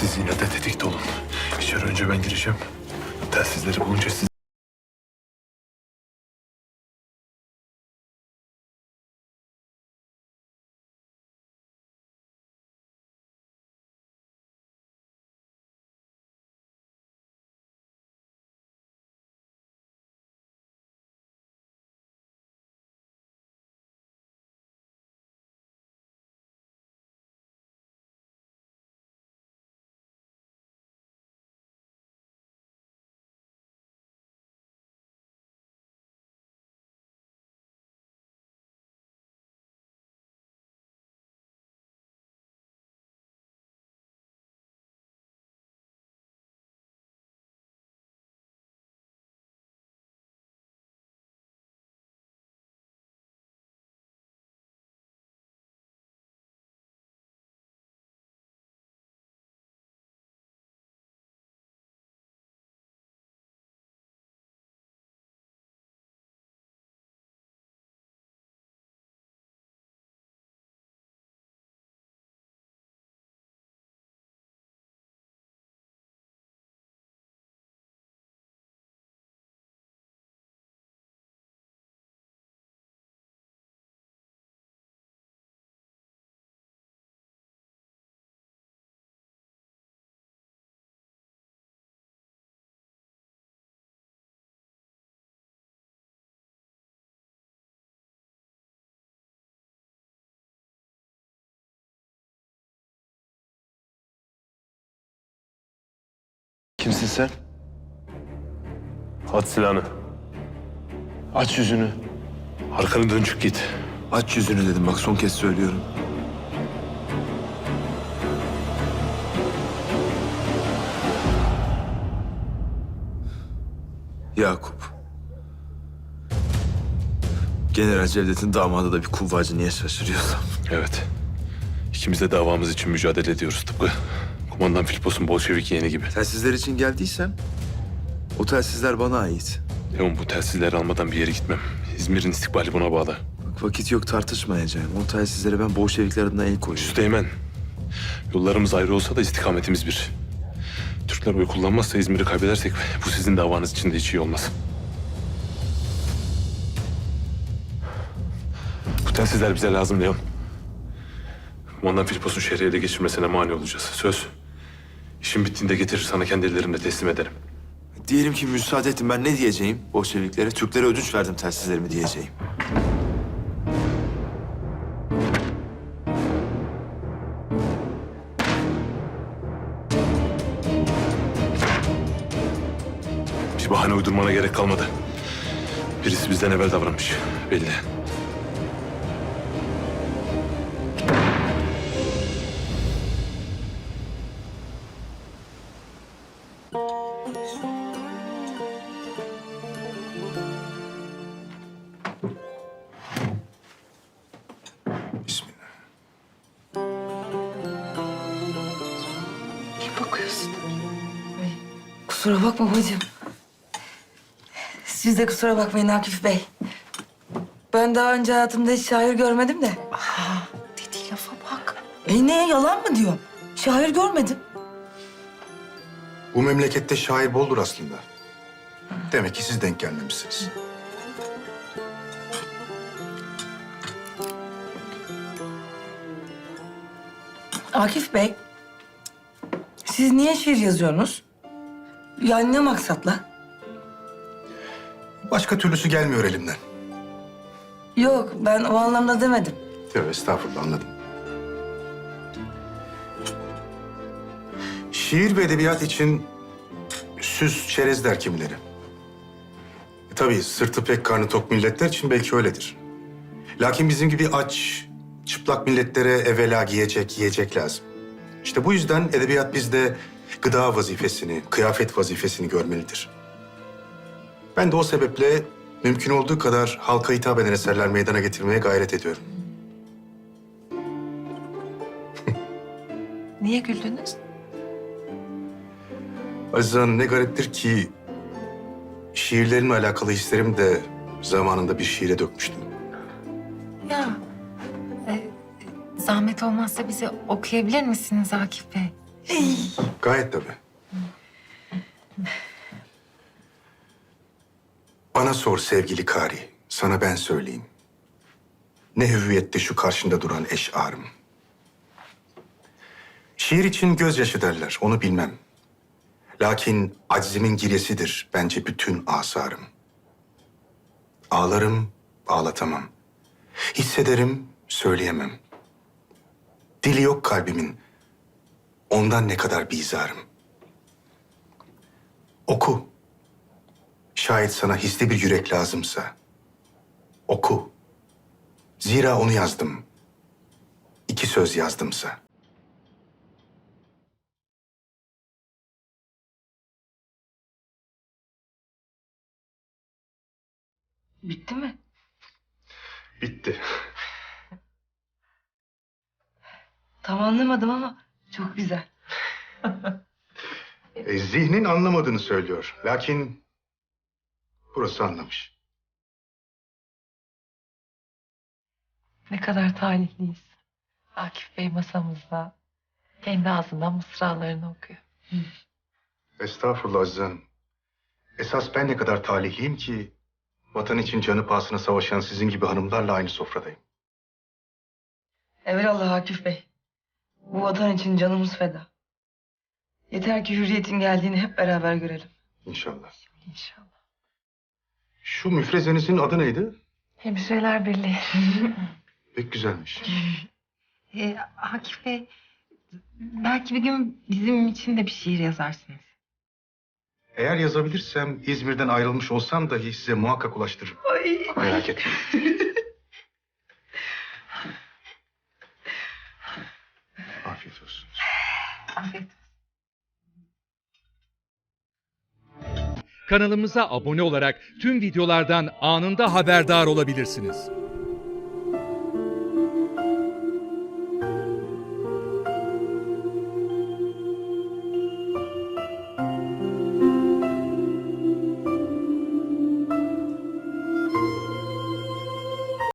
Siz yine de tetikte olun. İçeri önce ben gireceğim. Telsizleri bulunca siz... Kimsin sen? At silahını. Aç yüzünü. Arkanı dön çık git. Aç yüzünü dedim bak son kez söylüyorum. Yakup. General Cevdet'in damadı da bir kuvvacı niye şaşırıyorsam. Evet. İkimiz de davamız için mücadele ediyoruz tıpkı. Kumandan Filipos'un Bolşevik yeğeni gibi. Telsizler için geldiysen o telsizler bana ait. Leon bu telsizleri almadan bir yere gitmem. İzmir'in istikbali buna bağlı. Bak vakit yok tartışmayacağım. O telsizlere ben Bolşevikler adına el koyuyorum. Üsteğmen. Yollarımız ayrı olsa da istikametimiz bir. Türkler oy kullanmazsa İzmir'i kaybedersek bu sizin davanız için de hiç iyi olmaz. Bu telsizler bize lazım Leon. Kumandan Filipos'un şehri ele geçirmesine mani olacağız. Söz. İşin bittiğinde getirir sana kendi ellerimle teslim ederim. Diyelim ki müsaade ettin ben ne diyeceğim Bolşeviklere? Türklere ödünç verdim telsizlerimi diyeceğim. Bir bahane uydurmana gerek kalmadı. Birisi bizden evvel davranmış. Belli. Kusura bakma bacım. Siz de kusura bakmayın Akif Bey. Ben daha önce hayatımda hiç şair görmedim de. Dediği lafa bak. E ne yalan mı diyor? Şair görmedim. Bu memlekette şair boldur aslında. Demek ki siz denk gelmemişsiniz. Akif Bey, siz niye şiir yazıyorsunuz? Yani ne maksatla? Başka türlüsü gelmiyor elimden. Yok, ben o anlamda demedim. Tövbe estağfurullah anladım. Şiir ve edebiyat için süs çerez der kimileri. E, tabii sırtı pek karnı tok milletler için belki öyledir. Lakin bizim gibi aç, çıplak milletlere evvela giyecek, yiyecek lazım. İşte bu yüzden edebiyat bizde gıda vazifesini, kıyafet vazifesini görmelidir. Ben de o sebeple mümkün olduğu kadar halka hitap eden eserler meydana getirmeye gayret ediyorum. Niye güldünüz? Aziz Hanım ne gariptir ki şiirlerimle alakalı hislerimi de zamanında bir şiire dökmüştüm. Ya e, zahmet olmazsa bize okuyabilir misiniz Akif Bey? Gayet tabii. Bana sor sevgili Kari, sana ben söyleyeyim. Ne hüviyette şu karşında duran eşarım. Şiir için gözyaşı derler, onu bilmem. Lakin aczimin giresidir bence bütün asarım. Ağlarım, ağlatamam. Hissederim, söyleyemem. Dili yok kalbimin, ondan ne kadar bizarım. Oku. Şayet sana hisli bir yürek lazımsa. Oku. Zira onu yazdım. İki söz yazdımsa. Bitti mi? Bitti. Tam anlamadım ama çok güzel. E, zihnin anlamadığını söylüyor. Lakin burası anlamış. Ne kadar talihliyiz. Akif Bey masamızda kendi ağzından mısralarını okuyor. Estağfurullah Aziz Hanım. Esas ben ne kadar talihliyim ki vatan için canı pahasına savaşan sizin gibi hanımlarla aynı sofradayım. Evelallah Akif Bey. Bu vatan için canımız feda. Yeter ki hürriyetin geldiğini hep beraber görelim. İnşallah. İnşallah. Şu müfrezenizin adı neydi? Hemşireler Birliği. Pek güzelmiş. Ee, Akif Bey, belki bir gün bizim için de bir şiir yazarsınız. Eğer yazabilirsem İzmir'den ayrılmış olsam dahi size muhakkak ulaştırırım. Merak etmeyin. Afiyet olsun. Afiyet Kanalımıza abone olarak tüm videolardan anında haberdar olabilirsiniz.